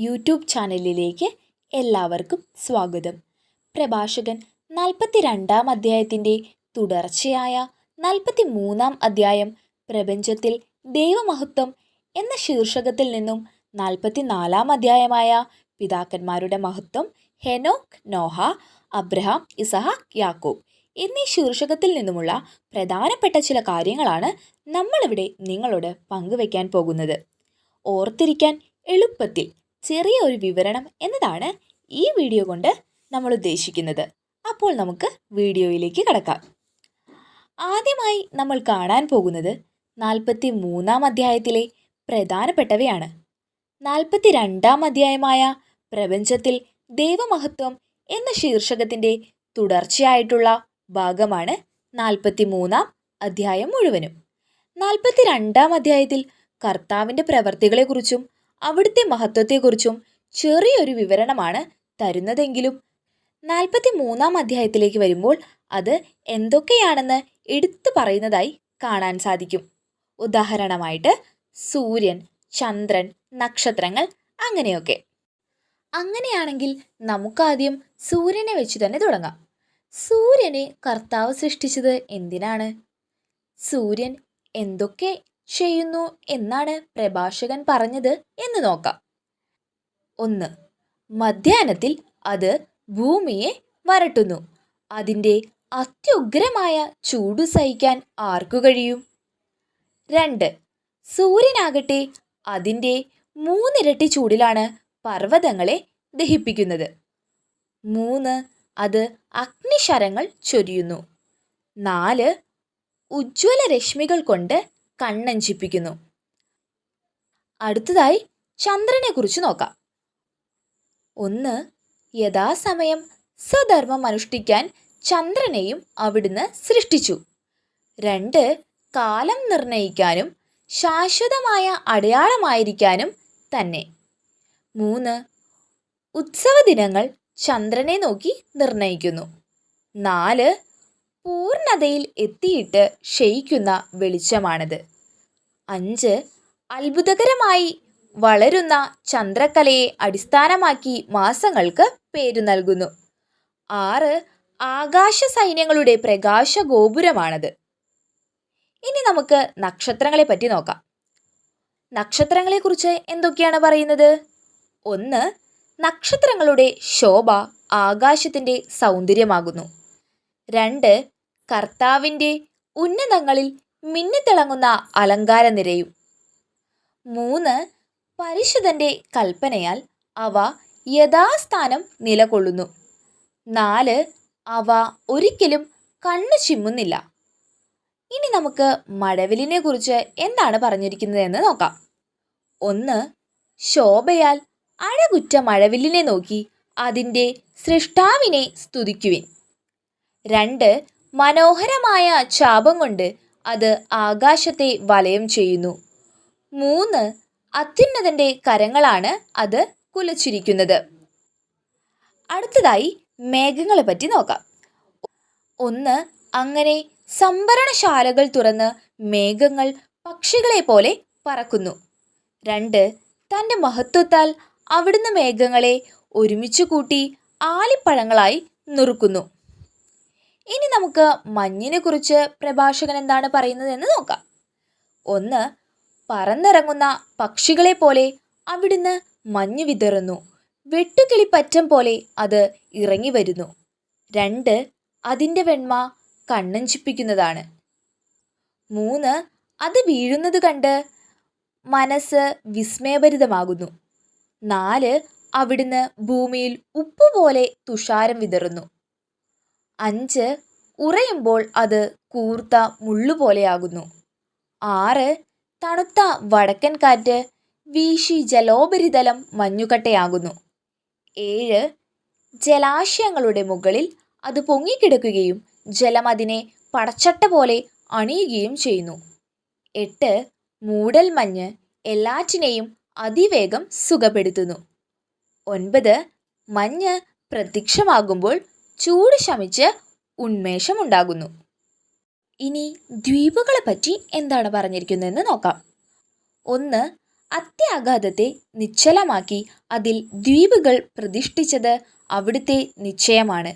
YouTube ചാനലിലേക്ക് എല്ലാവർക്കും സ്വാഗതം. പ്രഭാഷകൻ നാൽപ്പത്തി രണ്ടാം അധ്യായത്തിന്റെ തുടർച്ചയായ നാൽപ്പത്തി മൂന്നാം അധ്യായം പ്രപഞ്ചത്തിൽ ദൈവമഹത്വം എന്ന ശീർഷകത്തിൽ നിന്നും നാൽപ്പത്തി നാലാം അധ്യായമായ പിതാക്കന്മാരുടെ മഹത്വം ഹെനോക് നോഹ അബ്രഹാം ഇസഹാക്ക് യാക്കോബ് എന്നീ ശീർഷകത്തിൽ നിന്നുമുള്ള പ്രധാനപ്പെട്ട ചില കാര്യങ്ങളാണ് നമ്മളിവിടെ നിങ്ങളോട് പങ്കുവയ്ക്കാൻ പോകുന്നത്. ഓർത്തിരിക്കാൻ എളുപ്പത്തിൽ ചെറിയ ഒരു വിവരണം എന്നതാണ് ഈ വീഡിയോ കൊണ്ട് നമ്മൾ ഉദ്ദേശിക്കുന്നത്. അപ്പോൾ നമുക്ക് വീഡിയോയിലേക്ക് കടക്കാം. ആദ്യമായി നമ്മൾ കാണാൻ പോകുന്നത് നാൽപ്പത്തി മൂന്നാം അധ്യായത്തിലെ പ്രധാനപ്പെട്ടവയാണ്. നാൽപ്പത്തി രണ്ടാം അധ്യായമായ പ്രപഞ്ചത്തിൽ ദൈവമഹത്വം എന്ന ശീർഷകത്തിന്റെ തുടർച്ചയായിട്ടുള്ള ഭാഗമാണ് നാൽപ്പത്തി മൂന്നാം അധ്യായം മുഴുവനും. നാൽപ്പത്തി രണ്ടാം അധ്യായത്തിൽ കർത്താവിന്റെ പ്രവർത്തികളെക്കുറിച്ചും അവിടുത്തെ മഹത്വത്തെക്കുറിച്ചും ചെറിയൊരു വിവരണമാണ് തരുന്നതെങ്കിലും. നാൽപ്പത്തി മൂന്നാം അധ്യായത്തിലേക്ക് വരുമ്പോൾ അത് എന്തൊക്കെയാണെന്ന് എടുത്തു പറയുന്നതായി കാണാൻ സാധിക്കും. ഉദാഹരണമായിട്ട് സൂര്യൻ ചന്ദ്രൻ നക്ഷത്രങ്ങൾ അങ്ങനെയൊക്കെ. അങ്ങനെയാണെങ്കിൽ നമുക്കാദ്യം സൂര്യനെ വെച്ച് തന്നെ തുടങ്ങാം. സൂര്യനെ കർത്താവ് സൃഷ്ടിച്ചത് എന്തിനാണ്? സൂര്യൻ എന്തൊക്കെ ചെയ്യുന്നു എന്നാണ് പ്രഭാഷകൻ പറഞ്ഞത് എന്ന് നോക്കാം. ഒന്ന് മധ്യാഹ്നത്തിൽ അത് ഭൂമിയെ വരട്ടുന്നു. അതിന്റെ അത്യുഗ്രമായ ചൂട് സഹിക്കാൻ ആർക്കു കഴിയും? രണ്ട് സൂര്യനാകട്ടെ അതിന്റെ മൂന്നിരട്ടി ചൂടിലാണ് പർവതങ്ങളെ ദഹിപ്പിക്കുന്നത്. മൂന്ന് അത് അഗ്നിശരങ്ങൾ ചൊരിയുന്നു. നാല് ഉജ്ജ്വല രശ്മികൾ കൊണ്ട് കണ്ണഞ്ചിപ്പിക്കുന്നു. അടുത്തതായി ചന്ദ്രനെ കുറിച്ച് നോക്കാം. ഒന്ന് യഥാസമയം സ്വധർമ്മം അനുഷ്ഠിക്കാൻ ചന്ദ്രനെയും അവിടുന്ന് സൃഷ്ടിച്ചു. രണ്ട് കാലം നിർണയിക്കാനും ശാശ്വതമായ അടയാളമായിരിക്കാനും തന്നെ. മൂന്ന് ഉത്സവ ദിനങ്ങൾ ചന്ദ്രനെ നോക്കി നിർണയിക്കുന്നു. നാല് പൂർണതയിൽ എത്തിയിട്ട് ക്ഷയിക്കുന്ന വെളിച്ചമാണത്. അഞ്ച് അത്ഭുതകരമായി വളരുന്ന ചന്ദ്രക്കലയെ അടിസ്ഥാനമാക്കി മാസങ്ങൾക്ക് പേരു നൽകുന്നു. ആറ് ആകാശ സൈന്യങ്ങളുടെ പ്രകാശ ഗോപുരമാണത്. ഇനി നമുക്ക് നക്ഷത്രങ്ങളെ പറ്റി നോക്കാം. നക്ഷത്രങ്ങളെക്കുറിച്ച് എന്തൊക്കെയാണ് പറയുന്നത്? ഒന്ന് നക്ഷത്രങ്ങളുടെ ശോഭ ആകാശത്തിന്റെ സൗന്ദര്യമാകുന്നു. രണ്ട് കർത്താവിന്റെ ഉന്നതങ്ങളിൽ മിന്നിത്തിളങ്ങുന്ന അലങ്കാര നിരയും. മൂന്ന് പരിശുദ്ധന്റെ കൽപ്പനയാൽ അവ യഥാസ്ഥാനം നിലകൊള്ളുന്നു. നാല് അവ ഒരിക്കലും കണ്ണു ചിമ്മുന്നില്ല. ഇനി നമുക്ക് മഴവിലിനെ കുറിച്ച് എന്താണ് പറഞ്ഞിരിക്കുന്നതെന്ന് നോക്കാം. ഒന്ന് ശോഭയാൽ അഴകുറ്റ മഴവില്ലിനെ നോക്കി അതിന്റെ സൃഷ്ടാവിനെ സ്തുതിക്കുവിൻ. രണ്ട് മനോഹരമായ ചാപം കൊണ്ട് അത് ആകാശത്തെ വലയം ചെയ്യുന്നു. മൂന്ന് അത്യുന്നതന്റെ കരങ്ങളാണ് അത് കുലച്ചിരിക്കുന്നത്. അടുത്തതായി മേഘങ്ങളെ പറ്റി നോക്കാം. ഒന്ന് അങ്ങനെ സംഭരണശാലകൾ തുറന്ന് മേഘങ്ങൾ പക്ഷികളെ പോലെ പറക്കുന്നു. രണ്ട് തന്റെ മഹത്വത്താൽ അവിടുന്ന് മേഘങ്ങളെ ഒരുമിച്ച് കൂട്ടി ആലിപ്പഴങ്ങളായി നുറുക്കുന്നു. ഇനി നമുക്ക് മഞ്ഞിനെ കുറിച്ച് പ്രഭാഷകൻ എന്താണ് പറയുന്നത് എന്ന് നോക്കാം. ഒന്ന് പറന്നിറങ്ങുന്ന പക്ഷികളെ പോലെ അവിടുന്ന് മഞ്ഞ് വിതറുന്നു. വെട്ടുകിളിപ്പറ്റം പോലെ അത് ഇറങ്ങി വരുന്നു. രണ്ട് അതിന്റെ വെണ്മ കണ്ണഞ്ചിപ്പിക്കുന്നതാണ്. മൂന്ന് അത് വീഴുന്നത് കണ്ട് മനസ്സ് വിസ്മയഭരിതമാകുന്നു. നാല് അവിടുന്ന് ഭൂമിയിൽ ഉപ്പുപോലെ തുഷാരം വിതറുന്നു. അഞ്ച് ഉറയുമ്പോൾ അത് കൂർത്ത മുള്ളുപോലെയാകുന്നു ആറ് തണുത്ത വടക്കൻ കാറ്റ് വീശി ജലോപരിതലം മഞ്ഞുകട്ടയാകുന്നു. ഏഴ് ജലാശയങ്ങളുടെ മുകളിൽ അത് പൊങ്ങിക്കിടക്കുകയും ജലം അതിനെ പടച്ചട്ട പോലെ അണിയുകയും ചെയ്യുന്നു. എട്ട് മൂടൽ മഞ്ഞ് എല്ലാറ്റിനെയും അതിവേഗം സുഖപ്പെടുത്തുന്നു. ഒൻപത് മഞ്ഞ് പ്രത്യക്ഷമാകുമ്പോൾ ചൂട് ശമിച്ച് ഉന്മേഷമുണ്ടാകുന്നു. ഇനി ദ്വീപുകളെ പറ്റി എന്താണ് പറഞ്ഞിരിക്കുന്നതെന്ന് നോക്കാം. ഒന്ന് അത്യാഘാതത്തെ നിശ്ചലമാക്കി അതിൽ ദ്വീപുകൾ പ്രതിഷ്ഠിച്ചത് അവിടുത്തെ നിശ്ചയമാണ്.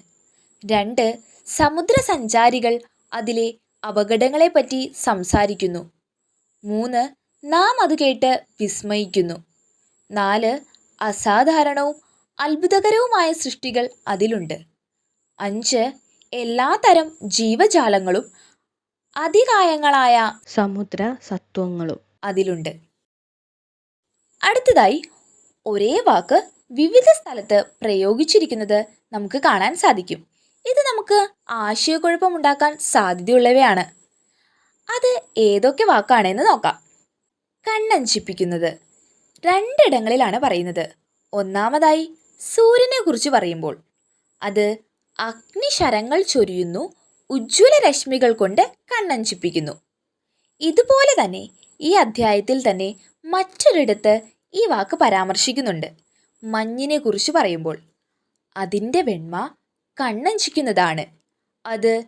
രണ്ട് സമുദ്രസഞ്ചാരികൾ അതിലെ അപകടങ്ങളെപ്പറ്റി സംസാരിക്കുന്നു. മൂന്ന് നാം അത് കേട്ട് വിസ്മയിക്കുന്നു. നാല് അസാധാരണവും അത്ഭുതകരവുമായ സൃഷ്ടികൾ അതിലുണ്ട്. അഞ്ച്. എല്ലാതരം ജീവജാലങ്ങളും അതികായങ്ങളായ സമുദ്ര സത്വങ്ങളും. അതിലുണ്ട്. അടുത്തതായി ഒരേ വാക്ക് വിവിധ സ്ഥലത്ത് പ്രയോഗിച്ചിരിക്കുന്നത് നമുക്ക് കാണാൻ സാധിക്കും. ഇത് നമുക്ക് ആശയക്കുഴപ്പമുണ്ടാക്കാൻ സാധ്യതയുള്ളവയാണ്. അത് ഏതൊക്കെ വാക്കാണെന്ന് നോക്കാം. കണ്ണഞ്ചിപ്പിക്കുന്നത്. രണ്ടിടങ്ങളിലാണ് പറയുന്നത്. ഒന്നാമതായി സൂര്യനെ കുറിച്ച് പറയുമ്പോൾ. അത് അഗ്നിശരങ്ങൾ ചൊരിയുന്നു ഉജ്ജ്വല രശ്മികൾ കൊണ്ട് കണ്ണഞ്ചിപ്പിക്കുന്നു. ഇതുപോലെ തന്നെ ഈ അധ്യായത്തിൽ തന്നെ മറ്റൊരിടത്ത് ഈ വാക്ക് പരാമർശിക്കുന്നുണ്ട്. മഞ്ഞിനെ കുറിച്ച് പറയുമ്പോൾ അതിന്റെ വെണ്മ കണ്ണഞ്ചിക്കുന്നതാണ്. അത്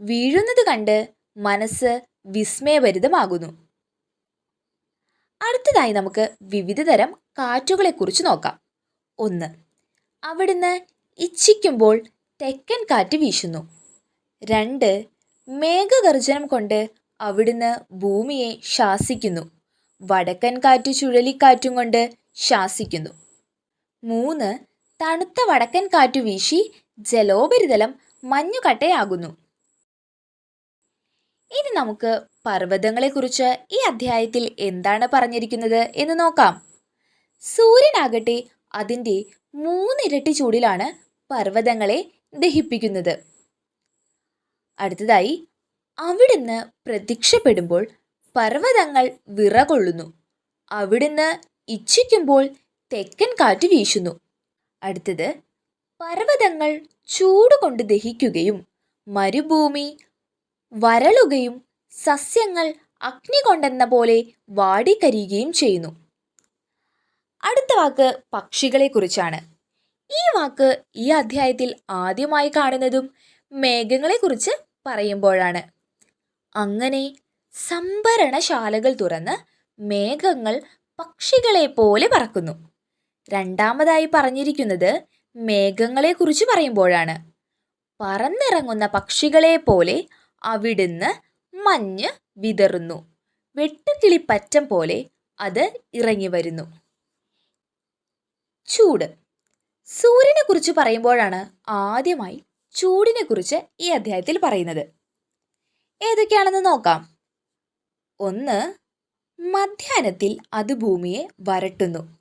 വീഴുന്നത് കണ്ട് മനസ്സ് വിസ്മയഭരിതമാകുന്നു. അടുത്തതായി നമുക്ക് വിവിധ വിവിധതരം കാറ്റുകളെക്കുറിച്ച് നോക്കാം. ഒന്ന് അവിടുന്ന് ഇച്ഛിക്കുമ്പോൾ തെക്കൻ കാറ്റ് വീശുന്നു. രണ്ട് മേഘഗർജനം കൊണ്ട് അവിടുന്ന് ഭൂമിയെ ശാസിക്കുന്നു. വടക്കൻ കാറ്റ് ചുഴലിക്കാറ്റും കൊണ്ട് ശാസിക്കുന്നു. മൂന്ന് തണുത്ത വടക്കൻ കാറ്റു വീശി ജലോപരിതലം മഞ്ഞുകട്ടയാകുന്നു. ഇനി നമുക്ക് പർവതങ്ങളെക്കുറിച്ച് ഈ അധ്യായത്തിൽ എന്താണ് പറഞ്ഞിരിക്കുന്നത് എന്ന് നോക്കാം. സൂര്യനാകട്ടെ അതിന്റെ മൂന്നിരട്ടി ചൂടിലാണ് പർവതങ്ങളെ ദഹിപ്പിക്കുന്നത്. അടുത്തതായി അവിടുന്ന് പ്രത്യക്ഷപ്പെടുമ്പോൾ പർവതങ്ങൾ വിറകൊള്ളുന്നു. അവിടുന്ന് ഇച്ഛിക്കുമ്പോൾ തെക്കൻ കാറ്റ് വീശുന്നു. അടുത്തത് പർവതങ്ങൾ ചൂടുകൊണ്ട് ദഹിക്കുകയും മരുഭൂമി വരളുകയും സസ്യങ്ങൾ അഗ്നി കൊണ്ടെന്ന പോലെ വാടിക്കരിയുകയും ചെയ്യുന്നു. അടുത്ത വാക്ക് പക്ഷികളെക്കുറിച്ചാണ്. ഈ വാക്ക് ഈ അധ്യായത്തിൽ ആദ്യമായി കാണുന്നതും മേഘങ്ങളെക്കുറിച്ച് പറയുമ്പോഴാണ്. അങ്ങനെ സംഭരണശാലകൾ തുറന്ന് മേഘങ്ങൾ പക്ഷികളെ പോലെ പറക്കുന്നു. രണ്ടാമതായി പറഞ്ഞിരിക്കുന്നത് മേഘങ്ങളെക്കുറിച്ച് പറയുമ്പോഴാണ്. പറന്നിറങ്ങുന്ന പക്ഷികളെ പോലെ അവിടുന്ന് മഞ്ഞ് വിതറുന്നു. വെട്ടുകിളിപ്പറ്റം പോലെ അത് ഇറങ്ങി വരുന്നു ചൂട്. സൂര്യനെ കുറിച്ച് പറയുമ്പോഴാണ് ആദ്യമായി ചൂടിനെ കുറിച്ച് ഈ അധ്യായത്തിൽ പറയുന്നത്. ഏതൊക്കെയാണെന്ന് നോക്കാം. ഒന്ന് മധ്യാനത്തിൽ അത് ഭൂമിയെ വരട്ടുന്നു.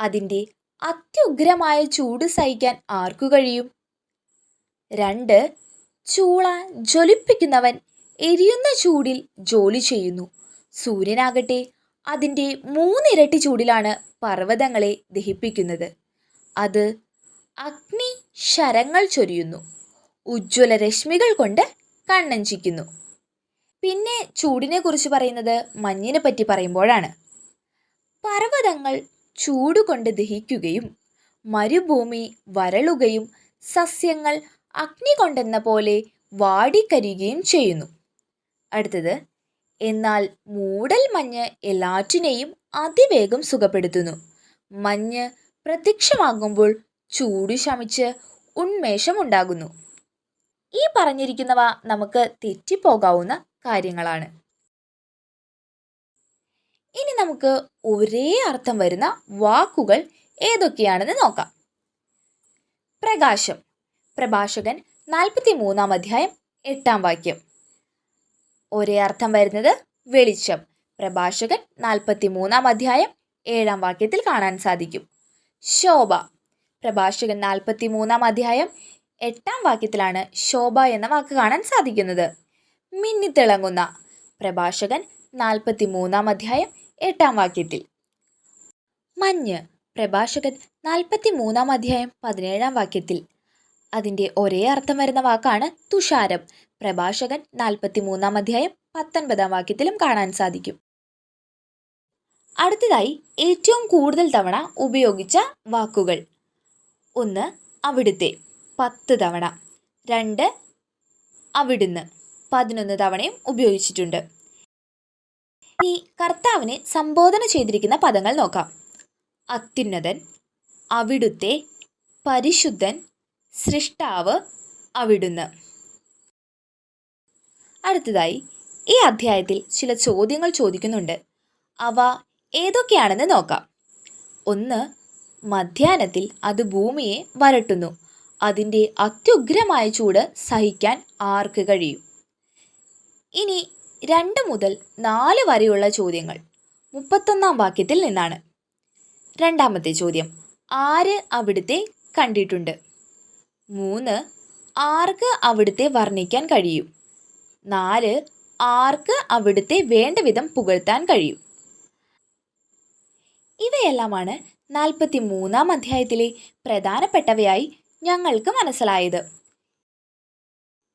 അതിന്റെ അത്യുഗ്രമായ ചൂട് സഹിക്കാൻ ആർക്കു കഴിയും? രണ്ട് ചൂള ജ്വലിപ്പിക്കുന്നവൻ എരിയുന്ന ചൂടിൽ ജോലി ചെയ്യുന്നു. സൂര്യനാകട്ടെ അതിന്റെ മൂന്നിരട്ടി ചൂടിലാണ് പർവതങ്ങളെ ദഹിപ്പിക്കുന്നത്. അത് അഗ്നി ശരങ്ങൾ ചൊരിയുന്നു. ഉജ്ജ്വല രശ്മികൾ കൊണ്ട് കണ്ണഞ്ചിക്കുന്നു. പിന്നെ ചൂടിനെ കുറിച്ച് പറയുന്നത് മഞ്ഞിനെ പറ്റി പറയുമ്പോഴാണ്. പർവതങ്ങൾ ചൂടുകൊണ്ട് ദഹിക്കുകയും മരുഭൂമി വരളുകയും സസ്യങ്ങൾ അഗ്നി കൊണ്ടെന്ന പോലെ വാടിക്കരിയുകയും ചെയ്യുന്നു. അടുത്തത് എന്നാൽ മൂടൽ മഞ്ഞ് എല്ലാറ്റിനെയും അതിവേഗം സുഖപ്പെടുത്തുന്നു. മഞ്ഞ് പ്രത്യക്ഷമാകുമ്പോൾ ചൂട് ശമിച്ച് ഉന്മേഷമുണ്ടാകുന്നു. ഈ പറഞ്ഞിരിക്കുന്നവ നമുക്ക് തെറ്റിപ്പോകാവുന്ന കാര്യങ്ങളാണ്. ഇനി നമുക്ക് ഒരേ അർത്ഥം വരുന്ന വാക്കുകൾ ഏതൊക്കെയാണെന്ന് നോക്കാം. പ്രകാശം. പ്രഭാഷകൻ നാൽപ്പത്തി മൂന്നാം അധ്യായം എട്ടാം വാക്യം. ഒരേ അർത്ഥം വരുന്നത് വെളിച്ചം. പ്രഭാഷകൻ നാൽപ്പത്തി മൂന്നാം അധ്യായം ഏഴാം വാക്യത്തിൽ കാണാൻ സാധിക്കും. ശോഭ. പ്രഭാഷകൻ നാൽപ്പത്തി മൂന്നാം അധ്യായം എട്ടാം വാക്യത്തിലാണ് ശോഭ എന്ന വാക്ക് കാണാൻ സാധിക്കുന്നത്. മിന്നിത്തിളങ്ങുന്ന പ്രഭാഷകൻ നാൽപ്പത്തി മൂന്നാം അധ്യായം എട്ടാം വാക്യത്തിൽ. മഞ്ഞ്. പ്രഭാഷകൻ നാൽപ്പത്തി മൂന്നാം അധ്യായം പതിനേഴാം വാക്യത്തിൽ. അതിന്റെ ഒരേ അർത്ഥം വരുന്ന വാക്കാണ് തുഷാരം. പ്രഭാഷകൻ നാൽപ്പത്തി മൂന്നാം അധ്യായം പത്തൊൻപതാം വാക്യത്തിലും കാണാൻ സാധിക്കും. അടുത്തതായി ഏറ്റവും കൂടുതൽ തവണ ഉപയോഗിച്ച വാക്കുകൾ. ഒന്ന് അവിടുത്തെ പത്ത് തവണ. രണ്ട് അവിടുന്ന് പതിനൊന്ന് തവണയും ഉപയോഗിച്ചിട്ടുണ്ട്. ഇനി കർത്താവിനെ സംബോധന ചെയ്തിരിക്കുന്ന പദങ്ങൾ നോക്കാം. അത്യുന്നതൻ അവിടുത്തെ പരിശുദ്ധൻ സൃഷ്ടാവ് അവിടുന്ന്. അടുത്തതായി ഈ അധ്യായത്തിൽ ചില ചോദ്യങ്ങൾ ചോദിക്കുന്നുണ്ട്. അവ ഏതൊക്കെയാണെന്ന് നോക്കാം. ഒന്ന് മധ്യാഹ്നത്തിൽ അത് ഭൂമിയെ വരട്ടുന്നു. അതിന്റെ അത്യുഗ്രമായ ചൂട് സഹിക്കാൻ ആർക്ക് കഴിയും? ഇനി രണ്ട് മുതൽ നാല് വരെയുള്ള ചോദ്യങ്ങൾ. മുപ്പത്തൊന്നാം വാക്യത്തിൽ നിന്നാണ്. രണ്ടാമത്തെ ചോദ്യം. ആര് അവിടുത്തെ കണ്ടിട്ടുണ്ട്? മൂന്ന് ആർക്ക് അവിടുത്തെ വർണിക്കാൻ കഴിയും? നാല് ആർക്ക് അവിടുത്തെ വേണ്ട വിധം പുകഴ്ത്താൻ കഴിയും? ഇവയെല്ലാമാണ് നാൽപ്പത്തി മൂന്നാം അധ്യായത്തിലെ പ്രധാനപ്പെട്ടവയായി ഞങ്ങൾക്ക് മനസ്സിലായത്.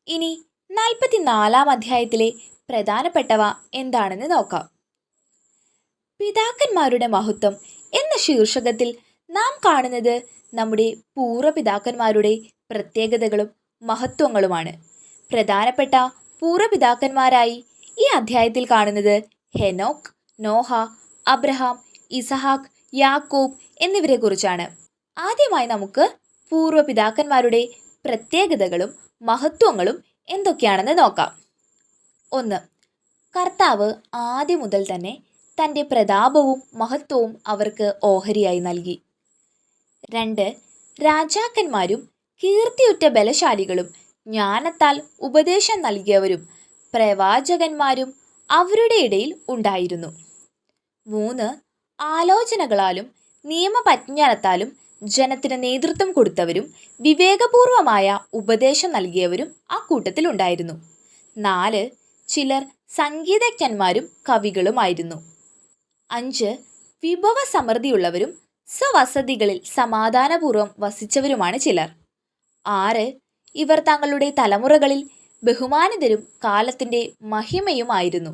ഇനി നാൽപ്പത്തിനാലാം അധ്യായത്തിലെ പ്രധാനപ്പെട്ടവ എന്താണെന്ന് നോക്കാം. പിതാക്കന്മാരുടെ മഹത്വം എന്ന ശീർഷകത്തിൽ നാം കാണുന്നത് നമ്മുടെ പൂർവപിതാക്കന്മാരുടെ പ്രത്യേകതകളും മഹത്വങ്ങളുമാണ്. പ്രധാനപ്പെട്ട പൂർവപിതാക്കന്മാരായി ഈ അധ്യായത്തിൽ കാണുന്നത് ഹെനോക്ക് നോഹ അബ്രഹാം ഇസഹാക്ക് യാക്കോബ് എന്നിവരെ കുറിച്ചാണ് ആദ്യമായി നമുക്ക് പൂർവപിതാക്കന്മാരുടെ പ്രത്യേകതകളും മഹത്വങ്ങളും എന്തൊക്കെയാണെന്ന് നോക്കാം. ഒന്ന് കർത്താവ് ആദ്യം മുതൽ തന്നെ തന്റെ പ്രതാപവും മഹത്വവും അവർക്ക് ഓഹരിയായി നൽകി. രണ്ട് രാജാക്കന്മാരും കീർത്തിയുറ്റ ബലശാലികളും ജ്ഞാനത്താൽ ഉപദേശം നൽകിയവരും പ്രവാചകന്മാരും അവരുടെ ഇടയിൽ ഉണ്ടായിരുന്നു. മൂന്ന് ആലോചനകളാലും നിയമപജ്ഞാനത്താലും ജനത്തിന് നേതൃത്വം കൊടുത്തവരും വിവേകപൂർവമായ ഉപദേശം നൽകിയവരും ആ കൂട്ടത്തിലുണ്ടായിരുന്നു. നാല് ചിലർ സംഗീതജ്ഞന്മാരും കവികളുമായിരുന്നു. അഞ്ച് വിഭവസമൃദ്ധിയുള്ളവരും സ്വവസതികളിൽ സമാധാനപൂർവം വസിച്ചവരുമാണ് ചിലർ. ആറ് ഇവർ തങ്ങളുടെ തലമുറകളിൽ ബഹുമാനിതരും കാലത്തിന്റെ മഹിമയുമായിരുന്നു.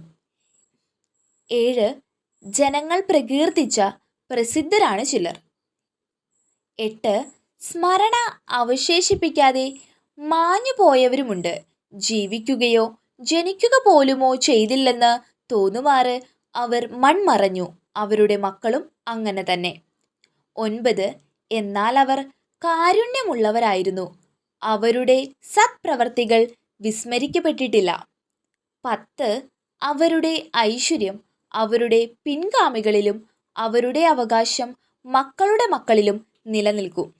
ഏഴ് ജനങ്ങൾ പ്രകീർത്തിച്ച പ്രസിദ്ധരാണ് ചിലർ. എട്ട് സ്മരണ അവശേഷിപ്പിക്കാതെ മാഞ്ഞു പോയവരുമുണ്ട്. ജീവിക്കുകയോ ജനിക്കുക പോലുമോ ചെയ്തില്ലെന്ന് തോന്നുമാറ് അവർ മൺമറഞ്ഞു. അവരുടെ മക്കളും അങ്ങനെ തന്നെ. ഒൻപത് എന്നാൽ അവർ കാരുണ്യമുള്ളവരായിരുന്നു. അവരുടെ സത്പ്രവർത്തികൾ വിസ്മരിക്കപ്പെട്ടിട്ടില്ല. പത്ത് അവരുടെ ഐശ്വര്യം അവരുടെ പിൻഗാമികളിലും അവരുടെ അവകാശം മക്കളുടെ മക്കളിലും നിലനിൽക്കും.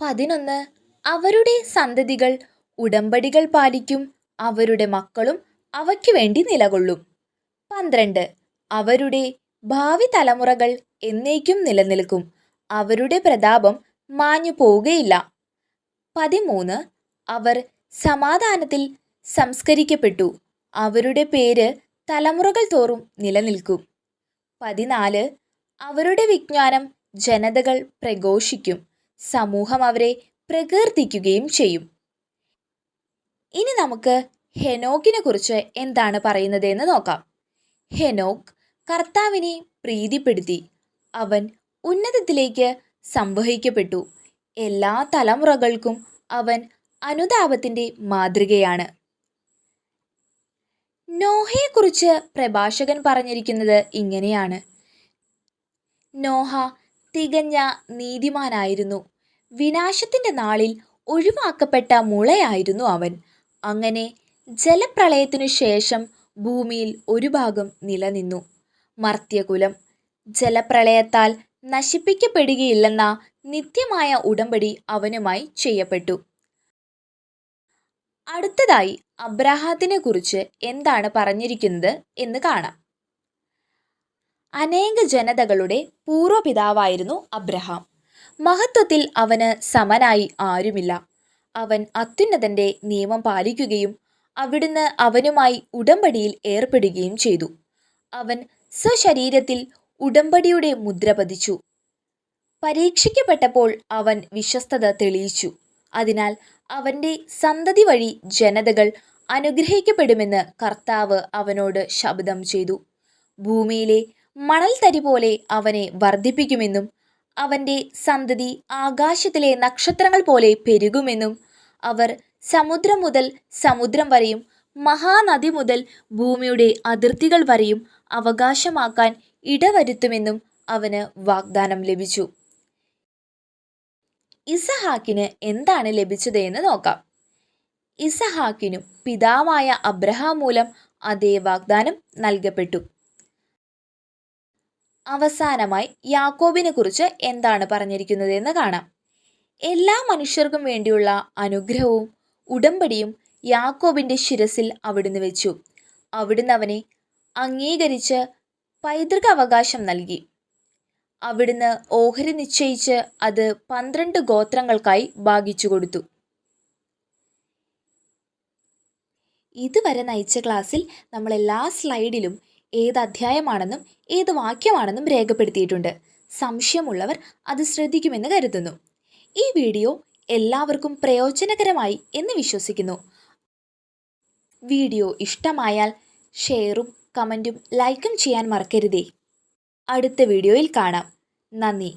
പതിനൊന്ന് അവരുടെ സന്തതികൾ ഉടമ്പടികൾ പാലിക്കും അവരുടെ മക്കളും അവയ്ക്ക് വേണ്ടി നിലകൊള്ളും. പന്ത്രണ്ട് അവരുടെ ഭാവി തലമുറകൾ എന്നേക്കും നിലനിൽക്കും അവരുടെ പ്രതാപം മാഞ്ഞു പോവുകയില്ല. പതിമൂന്ന് അവർ സമാധാനത്തിൽ സംസ്കരിക്കപ്പെട്ടു അവരുടെ പേര് തലമുറകൾ തോറും നിലനിൽക്കും. പതിനാല്. അവരുടെ വിജ്ഞാനം ജനതകൾ പ്രഘോഷിക്കും. സമൂഹം അവരെ പ്രകീർത്തിക്കുകയും ചെയ്യും. ഇനി നമുക്ക് ഹെനോക്കിനെ കുറിച്ച് എന്താണ് പറയുന്നത് എന്ന് നോക്കാം. ഹെനോക്ക് കർത്താവിനെ പ്രീതിപ്പെടുത്തി. അവൻ ഉന്നതത്തിലേക്ക് സംവഹിക്കപ്പെട്ടു. എല്ലാ തലമുറകൾക്കും അവൻ അനുതാപത്തിന്റെ മാതൃകയാണ്. നോഹയെക്കുറിച്ച് പ്രഭാഷകൻ പറഞ്ഞിരിക്കുന്നത് ഇങ്ങനെയാണ്. നോഹ തികഞ്ഞ നീതിമാനായിരുന്നു. വിനാശത്തിന്റെ നാളിൽ ഒഴിവാക്കപ്പെട്ട മുളയായിരുന്നു അവൻ. അങ്ങനെ ജലപ്രളയത്തിനു ശേഷം ഭൂമിയിൽ ഒരു ഭാഗം നിലനിന്നു. മർത്യകുലം ജലപ്രളയത്താൽ നശിപ്പിക്കപ്പെടുകയില്ലെന്ന നിത്യമായ ഉടമ്പടി അവനുമായി ചെയ്യപ്പെട്ടു. അടുത്തതായി അബ്രഹാത്തിനെ കുറിച്ച് എന്താണ് പറഞ്ഞിരിക്കുന്നത് എന്ന് കാണാം. അനേക ജനതകളുടെ പൂർവപിതാവായിരുന്നു അബ്രഹാം. മഹത്വത്തിൽ അവന് സമനായി ആരുമില്ല. അവൻ അത്യുന്നതന്റെ നിയമം പാലിക്കുകയും അവിടുന്ന് അവനുമായി ഉടമ്പടിയിൽ ഏർപ്പെടുകയും ചെയ്തു. അവൻ സ്വശരീരത്തിൽ ഉടമ്പടിയുടെ മുദ്ര പതിച്ചു. പരീക്ഷിക്കപ്പെട്ടപ്പോൾ അവൻ വിശ്വസ്തത തെളിയിച്ചു. അതിനാൽ അവന്റെ സന്തതി വഴി ജനതകൾ അനുഗ്രഹിക്കപ്പെടുമെന്ന് കർത്താവ് അവനോട് ശബ്ദം ചെയ്തു. ഭൂമിയിലെ മണൽ തരി പോലെ അവനെ വർദ്ധിപ്പിക്കുമെന്നും അവന്റെ സന്തതി ആകാശത്തിലെ നക്ഷത്രങ്ങൾ പോലെ പെരുകുമെന്നും അവർ സമുദ്രം മുതൽ സമുദ്രം വരെയും മഹാനദി മുതൽ ഭൂമിയുടെ അതിർത്തികൾ വരെയും അവകാശമാക്കാൻ ഇടവരുത്തുമെന്നും അവന് വാഗ്ദാനം ലഭിച്ചു. ഇസഹാക്കിന് എന്താണ് ലഭിച്ചത് എന്ന് നോക്കാം. ഇസഹാക്കിനും പിതാവായ അബ്രഹാം മൂലം അതേ വാഗ്ദാനം നൽകപ്പെട്ടു. അവസാനമായി യാക്കോബിനെ കുറിച്ച് എന്താണ് പറഞ്ഞിരിക്കുന്നത് എന്ന് കാണാം. എല്ലാ മനുഷ്യർക്കും വേണ്ടിയുള്ള അനുഗ്രഹവും ഉടമ്പടിയും യാക്കോബിന്റെ ശിരസിൽ അവിടുന്ന് വെച്ചു. അവിടുന്ന് അവനെ അംഗീകരിച്ച് പൈതൃക അവകാശം നൽകി. അവിടുന്ന് ഓഹരി നിശ്ചയിച്ച് അത് പന്ത്രണ്ട് ഗോത്രങ്ങൾക്കായി ഭാഗിച്ചു കൊടുത്തു. ഇതുവരെ നയിച്ച ക്ലാസ്സിൽ നമ്മൾ എല്ലാ സ്ലൈഡിലും ഏത് അധ്യായമാണെന്നും ഏത് വാക്യമാണെന്നും രേഖപ്പെടുത്തിയിട്ടുണ്ട്. സംശയമുള്ളവർ അത് ശ്രദ്ധിക്കുമെന്ന് കരുതുന്നു. ഈ വീഡിയോ എല്ലാവർക്കും പ്രയോജനകരമായി എന്ന് വിശ്വസിക്കുന്നു. വീഡിയോ ഇഷ്ടമായാൽ ഷെയറും കമന്റും ലൈക്കും ചെയ്യാൻ മറക്കരുതേ. അടുത്ത വീഡിയോയിൽ കാണാം. നന്ദി.